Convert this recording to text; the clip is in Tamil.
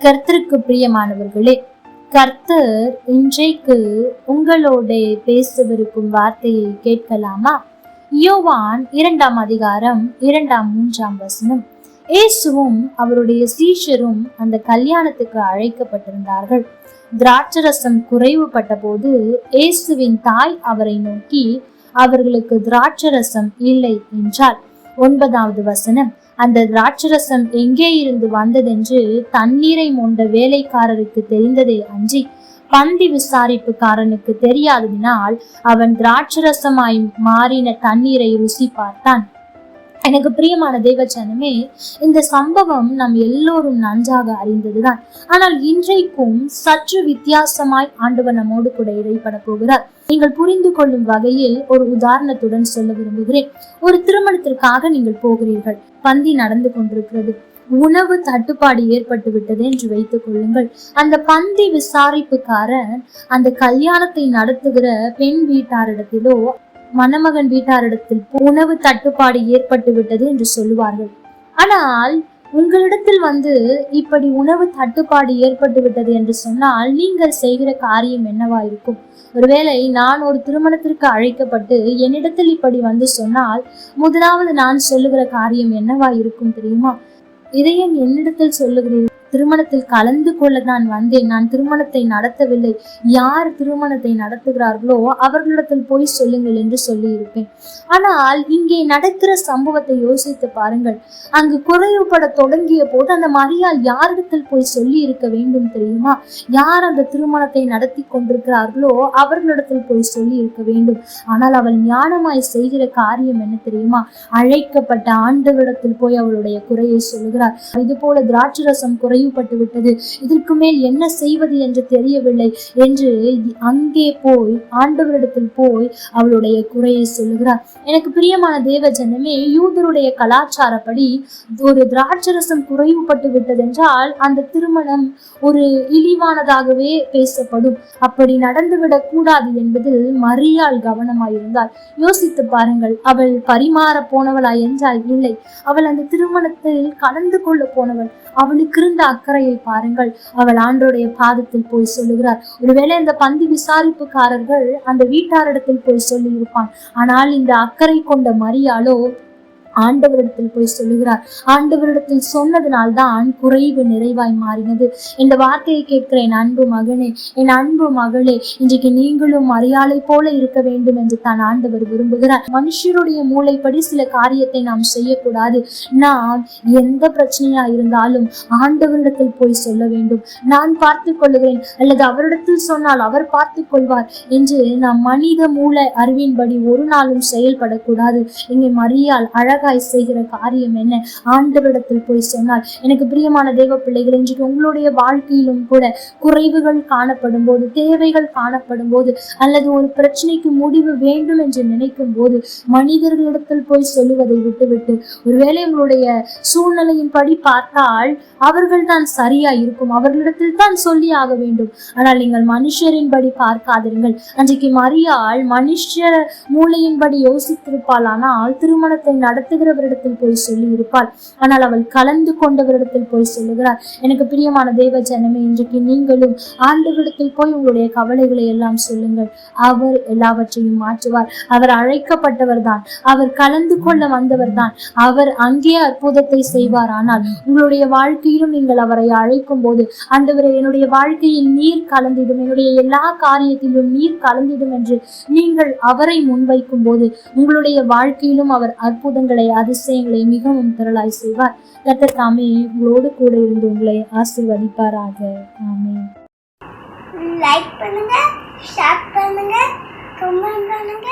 கர்த்தருக்கு பிரியமானவர்களே கர்த்தர் இன்றைக்கு உங்களோட பேசவிருக்கும் வார்த்தையை கேட்கலாமா? யோவான் இரண்டாம் அதிகாரம் இரண்டாம் மூன்றாம் வசனம். இயேசுவும் அவருடைய சீஷரும் அந்த கல்யாணத்துக்கு அழைக்கப்பட்டிருந்தார்கள். திராட்சரசம் குறைவுபட்ட போது இயேசுவின் தாய் அவரை நோக்கி அவர்களுக்கு திராட்சரசம் இல்லை என்றார் ஒன்பதாவது வசனம். அந்த திராட்சரசம் எங்கே இருந்து வந்ததென்று தண்ணீரை மொண்ட வேலைக்காரருக்கு தெரிந்ததே அன்றி பந்தி விசாரிப்புக்காரனுக்கு தெரியாததினால் அவன் திராட்சரசமாய் மாறின தண்ணீரை ருசி பார்த்தான். எனக்கு பிரியமான தெய்வச்சனமே இந்த சம்பவம் நம் எல்லோரும் நன்றாக அறிந்ததுதான். ஆனால் இன்றைக்கும் சற்று வித்தியாசமாய் ஆண்டவர் நம்மோடு கூட இடைப்பட போகிறார். நீங்கள் புரிந்து கொள்ளும் வகையில் ஒரு உதாரணத்துடன் சொல்ல விரும்புகிறேன். ஒரு திருமணத்திற்காக நீங்கள் போகிறீர்கள். பந்தி நடந்து கொண்டிருக்கிறது. உணவு தட்டுப்பாடு ஏற்பட்டு விட்டது என்று வைத்துக் கொள்ளுங்கள். அந்த பந்தி விசாரிப்புக்காரன் அந்த கல்யாணத்தை நடத்துகிற பெண் வீட்டாரிடத்திலோ மணமகன் வீட்டாரிடத்தில் உணவு தட்டுப்பாடு ஏற்பட்டு விட்டது என்று சொல்லுவார்கள். ஆனால் உங்களிடத்தில் வந்து இப்படி உணவு தட்டுப்பாடு ஏற்பட்டு விட்டது என்று சொன்னால் நீங்கள் செய்கிற காரியம் என்னவா இருக்கும்? ஒருவேளை நான் ஒரு திருமணத்திற்கு அழைக்கப்பட்டு என்னிடத்தில் இப்படி வந்து சொன்னால் முதலாவது நான் சொல்லுகிற காரியம் என்னவா இருக்கும் தெரியுமா? இதையும் என்னிடத்தில் சொல்லுகிறீர்கள். திருமணத்தில் கலந்து கொள்ள நான் வந்தேன். நான் திருமணத்தை நடத்தவில்லை. யார் திருமணத்தை நடத்துகிறார்களோ அவர்களிடத்தில் போய் சொல்லுங்கள் என்று சொல்லி இருப்பேன் ஆனால் இங்கே நடக்கிற சம்பவத்தை யோசித்து பாருங்கள். அங்கு குறைவுபட தொடங்கிய போது அந்த மரியாள் யாரிடத்தில் போய் சொல்லி இருக்க வேண்டும் தெரியுமா? யார் அந்த திருமணத்தை நடத்தி கொண்டிருக்கிறார்களோ அவர்களிடத்தில் போய் சொல்லி இருக்க வேண்டும். ஆனால் அவள் ஞானமாய் செய்கிற காரியம் என்ன தெரியுமா? அழைக்கப்பட்ட ஆண்டவிடத்தில் போய் அவளுடைய குறையை சொல்லுகிறார் இது போல திராட்சரசம் குறை விட்டது. இதற்கு மேல் என்ன செய்வது என்று தெரியவில்லை என்று அங்கே போய் ஆண்டவரிடத்தில் போய் அவளுடைய குறையை சொல்லுகிறார். எனக்கு பிரியமான தேவ ஜனமே யூதருடைய கலாச்சாரப்படி ஒரு திராட்சரசம் குறைவுபட்டு விட்டதென்றால் அந்த திருமணம் ஒரு இழிவானதாகவே பேசப்படும். அப்படி நடந்துவிடக் கூடாது என்பதில் மரியாள் கவனமாயிருந்தாள். யோசித்து பாருங்கள் அவள் பரிமாற போனவளா என்றால் இல்லை. அவள் அந்த திருமணத்தில் கலந்து கொள்ள போனவள். அவளுக்கு இருந்த அக்கறையை பாருங்கள். அவள் ஆண்டோடைய பாதத்தில் போய் சொல்லுகிறார். ஒருவேளை இந்த பந்தி விசாரிப்புக்காரர்கள் அந்த வீட்டாரிடத்தில் போய் சொல்லி இருப்பான் ஆனால் இந்த அக்கறை கொண்ட மரியாளோ ஆண்டவரிடத்தில் போய் சொல்லுகிறார். ஆண்டவரிடத்தில் சொன்னதுனால் சொன்னதினால்தான் குறைவு நிறைவாய் மாறினது. இந்த வார்த்தையை கேட்கிற என் அன்பு மகனே என் அன்பு மகளே இன்றைக்கு நீங்களும் மரியாதை போல இருக்க வேண்டும் என்று தான் ஆண்டவர் விரும்புகிறார். மனுஷருடைய மூளைப்படி சில காரியத்தை நாம் செய்யக்கூடாது. நாம் எந்த பிரச்சனையா இருந்தாலும் ஆண்டவரிடத்தில் போய் சொல்ல வேண்டும். நான் பார்த்து கொள்ளுகிறேன். அல்லது அவரிடத்தில் சொன்னால் அவர் பார்த்து கொள்வார் என்று நாம் மனித மூளை அறிவின்படி ஒரு நாளும் செயல்படக்கூடாது. இங்கே மரியால் மரியாள் அழகாய் செய்கிற காரியம் என்ன? ஆண்டவரிடத்தில் போய் சொன்னால் எனக்கு பிரியமான தேவ பிள்ளைகள் இன்றைக்கு உங்களுடைய வாழ்க்கையிலும் கூட குறைவுகள் காணப்படும் போது தேவைகள் காணப்படும் போது அல்லது ஒரு பிரச்சனைக்கு முடிவு வேண்டும் என்று நினைக்கும் போது மனிதர்களிடத்தில் போய் சொல்லுவதை விட்டுவிட்டு ஒருவேளை உங்களுடைய சூழ்நிலையின்படி பார்த்தால் அவர்கள் தான் சரியா இருக்கும். அவர்களிடத்தில் தான் சொல்லி ஆக வேண்டும். ஆனால் நீங்கள் மனுஷரின்படி பார்க்காதிருங்கள். அன்றைக்கு மரியாள் மனுஷ மூளையின்படி யோசித்திருப்பாள். ஆனால் திருமணத்தை கலந்துகிறவரிடத்தில் போய் சொல்லி இருப்பாள் ஆனால் அவள் கலந்து கொண்டவரிடத்தில் போய் சொல்லுகிறார் எனக்கு பிரியமான தேவ ஜனமே இன்றைக்கு நீங்களும் ஆண்டவரிடத்தில் போய் உங்களுடைய கவலைகளை எல்லாம் சொல்லுங்கள். அவர் எல்லாவற்றையும் மாற்றுவார். அவர் அழைக்கப்பட்டவர் தான் அவர் கலந்து கொள்ள வந்தவர் தான் அவர் அங்கே அற்புதத்தை செய்வார். ஆனால் உங்களுடைய வாழ்க்கையிலும் நீங்கள் அவரை அழைக்கும் போது ஆண்டவரை என்னுடைய வாழ்க்கையில் நீர் கலந்திடும் என்னுடைய எல்லா காரியத்திலும் நீர் கலந்திடும் என்று நீங்கள் அவரை முன்வைக்கும் போது உங்களுடைய வாழ்க்கையிலும் அவர் அற்புதங்களை அதிசயங்களை மிகவும் திரளாய் செய்வார். கர்த்தர் தாமே உங்களோடு கூட இருந்து உங்களை ஆசீர்வதிப்பாராக. ஆமே லைக் பண்ணுங்க ஷேர் பண்ணுங்க கமெண்ட் பண்ணுங்க.